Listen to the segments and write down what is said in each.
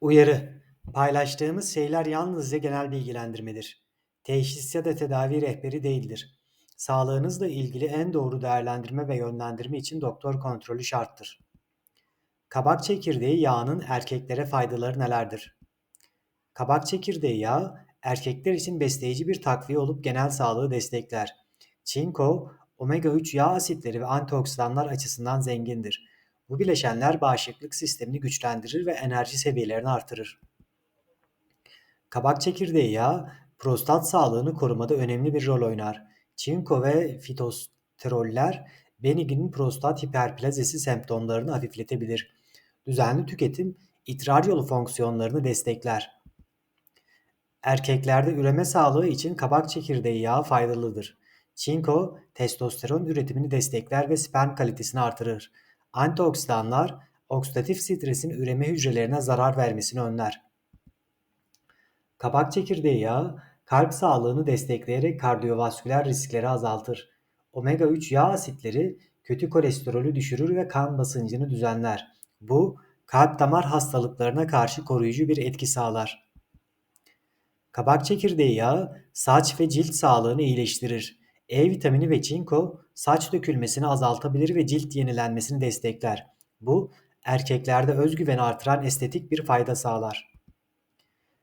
Uyarı: Paylaştığımız şeyler yalnızca genel bilgilendirmedir. Teşhis ya da tedavi rehberi değildir. Sağlığınızla ilgili en doğru değerlendirme ve yönlendirme için doktor kontrolü şarttır. Kabak çekirdeği yağının erkeklere faydaları nelerdir? Kabak çekirdeği yağı erkekler için besleyici bir takviye olup genel sağlığı destekler. Çinko, omega 3 yağ asitleri ve antioksidanlar açısından zengindir. Bu bileşenler bağışıklık sistemini güçlendirir ve enerji seviyelerini artırır. Kabak çekirdeği yağı prostat sağlığını korumada önemli bir rol oynar. Çinko ve fitosteroller benign prostat hiperplazisi semptomlarını hafifletebilir. Düzenli tüketim idrar yolu fonksiyonlarını destekler. Erkeklerde üreme sağlığı için kabak çekirdeği yağı faydalıdır. Çinko, testosteron üretimini destekler ve sperm kalitesini artırır. Antioksidanlar, oksidatif stresin üreme hücrelerine zarar vermesini önler. Kabak çekirdeği yağı, kalp sağlığını destekleyerek kardiyovasküler riskleri azaltır. Omega 3 yağ asitleri kötü kolesterolü düşürür ve kan basıncını düzenler. Bu, kalp damar hastalıklarına karşı koruyucu bir etki sağlar. Kabak çekirdeği yağı saç ve cilt sağlığını iyileştirir. E vitamini ve çinko saç dökülmesini azaltabilir ve cilt yenilenmesini destekler. Bu erkeklerde özgüveni artıran estetik bir fayda sağlar.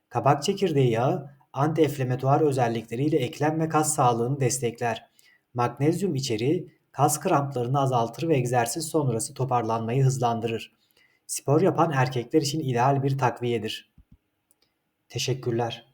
Kabak çekirdeği yağı anti-enflamatuar özellikleriyle eklem ve kas sağlığını destekler. Magnezyum içeriği kas kramplarını azaltır ve egzersiz sonrası toparlanmayı hızlandırır. Spor yapan erkekler için ideal bir takviyedir. Teşekkürler.